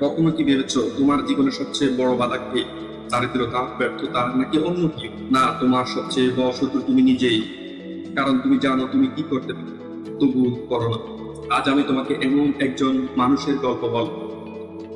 কখনো কি তোমার জীবনের সবচেয়ে বড় বাধা দারিদ্রতা ব্যর্থতা, নাকি অন্য কি না, তোমার সবচেয়ে বড় শত্রু তুমি নিজেই। কারণ তুমি জানো তুমি কি করতে তবু করো না। আজ আমি তোমাকে এমন একজন মানুষের গল্প বলব,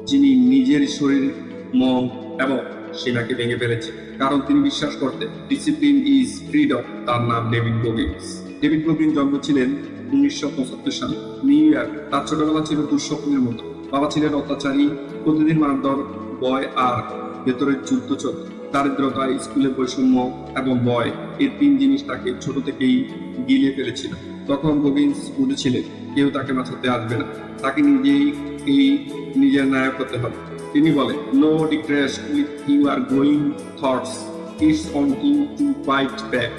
যিনি নিজের শরীর, মন এবং সেনাকে ভেঙে ফেলেছে। কারণ তিনি বিশ্বাস করতেন ডিসিপ্লিন ইজ ফ্রিডম তার নাম ডেভিড গোগিন্স ডেভিড গোগিন জন্ম ছিলেন উনিশশো পঁচাত্তর সালে। নিউ ইয়র্ক তার ছোটবেলা ছিল দুঃস্বপ্নের মতো। বাবা ছিলেন অত্যাচারী, প্রতিদিন মারধর, বয় আর ভেতরের যুদ্ধ চলত দারিদ্রতা স্কুলের বৈষম্য এবং বয়, এই তিন জিনিস তাকে ছোট থেকেই গিলে ফেলেছিল। তখন গোগিন্স বুঝেছিলেন কেউ তাকে বাঁচাতে আসবে না। তাকে নিজেই এই নিজের নায়ক হতে হবে। তিনি বলেন no decrease with you are going thoughts it's on to fight back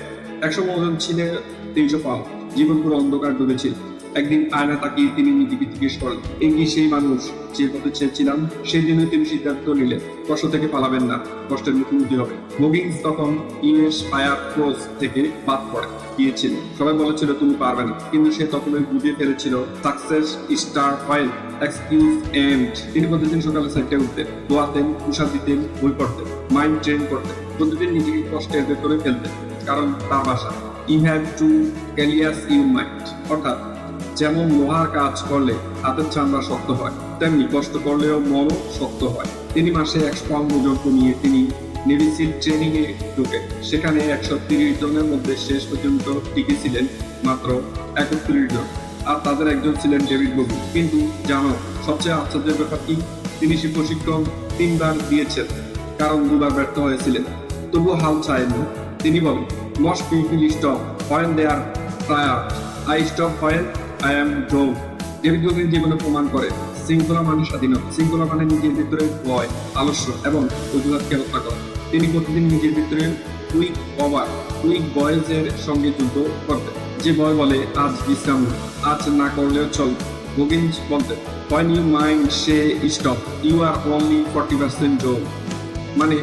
একসময় ওজন ছিলেন, তিনশো পাউন্ড জীবন পুরো অন্ধকার ডুবেছিল একদিন আয়না তাকিয়ে তিনি নিজেকে জিজ্ঞেস করেন কি সেই মানুষ? যে পথে চেয়েছিলাম সেই দিনে তিনি সিদ্ধান্ত নিলেন। কষ্ট থেকে পালাবেন না, কষ্টের মুখোমুখি হবে। মুভিংস তখন ইউএস ফায়ার ফোর্স থেকে বাদ পড়ে, গিয়েছিল। সবাই বলেছিল, তুমি পারবে না। কিন্তু সে তখন বুঝিয়ে ফেলেছিল, success star point excuse end. তিনি প্রতিদিন সকালে সাইটে উঠতেন, দোয়াতেন তুষার দিতেন, বই পড়তেন, মাইন্ড ট্রেন করতেন, প্রতিদিন নিজেকে কষ্টের ভেতরে ফেলতেন। কারণ তার বাসা you have to callous you mind অর্থাৎ, যেমন লোহার কাজ করলে হাতের চামড়া শক্ত হয়, তেমনি কষ্ট করলেও মনও শক্ত হয়। তিনি মাসে একশো পাউন্ড ওজন কমিয়ে তিনি নেভিসিল ট্রেনিং এ ঢুকে সেখানে একশো তিরিশ জনের মধ্যে শেষ পর্যন্ত টিকেছিলেন মাত্র একত্রিশ জন। আর তাদের একজন ছিলেন ডেভিড ববু। কিন্তু জানো, সবচেয়ে আশ্চর্যের ব্যাপার কি? তিনি সে প্রশিক্ষণ তিনবার দিয়েছেন, কারণ দুবার ব্যর্থ হয়েছিলেন। তবুও হাল চায়নি তিনি বলেন most people stop when they are tired I stop when I am done David Goggins জীবনে প্রমাণ করে শৃঙ্খলা মানে স্বাধীনতা শৃঙ্খলা মানে নিজের ভিতরে ভয়, আলস্য এবং অজুহাতকে হত্যা করা। তিনি প্রতিদিন নিজের ভিতরে উইক ওভার উইক বয়েজের সঙ্গে যুদ্ধ করতেন। যে বয় বলে, আজ বিশ্রাম আজ না করলেও চল গোগিন্স বলতেন, when you mind say stop, you are only 40% job মানে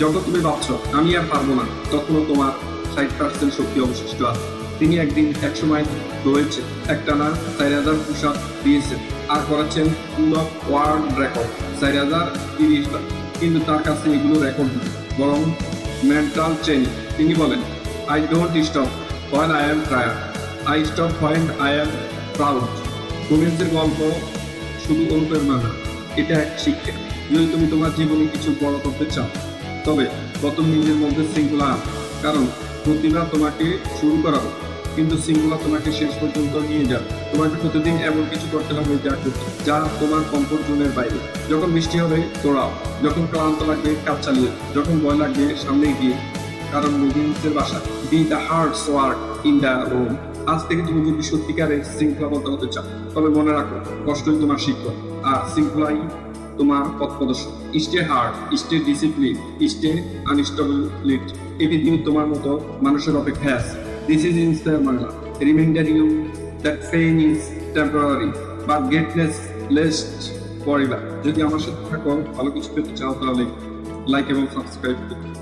যখন তুমি ভাবছ, আমি আর পারব না, তখনও তোমার ষাট পার্সেন্ট শক্তি অবশিষ্ট আছে। তিনি একদিন এক সময় দৌড়েছে একটানা চার হাজার পোশাক দিয়েছেন আর করেছেন পুরো ওয়ার্ল্ড রেকর্ড চার হাজার তিরিশটা। কিন্তু তার কাছে এগুলো রেকর্ড নেই, বরং মেন্টাল ট্রেনিং তিনি বলেন I don't stop when I am tired I stop when I am proud গোবিন্দের গল্প শুধু অনুপ্রেরণা না এটা এক শিক্ষা। যদি তুমি তোমার জীবনে কিছু বড় করতে চাও, তবে প্রথম নিজের মধ্যে শৃঙ্খলা কারণ প্রতিভা তোমাকে শুরু করাবো কিন্তু শৃঙ্খলা তোমাকে শেষ পর্যন্ত নিয়ে যাবে। তোমাকে প্রতিদিন এমন কিছু করতে হবে যা যা তোমার কমফোর্ট জোনের বাইরে। যখন বৃষ্টি হবে দৌড়াও যখন ক্লান্ত লাগবে, কাজ চালিয়ে যখন ভয় লাগবে, সামনে গিয়ে কারণ মুভিংসের বাসা। Be the hardest work in the room আজ থেকে তুমি যদি সত্যিকারের শৃঙ্খলাবদ্ধ হতে চাও, তবে মনে রাখো, কষ্টই তোমার শিক্ষক। আর শৃঙ্খলাই তোমার পথ প্রদর্শক। Stay hard, stay discipline, stay instability এই পৃথিবী তোমার মতো মানুষের অপেক্ষায় আছে। This is Instar Bangla reminder you that pain is temporary বা গেটনেস লেস্ট পরিবার যদি আমার সাথে থাকো, ভালো কিছু পেতে চাও, তাহলে লাইক এবং সাবস্ক্রাইব করতে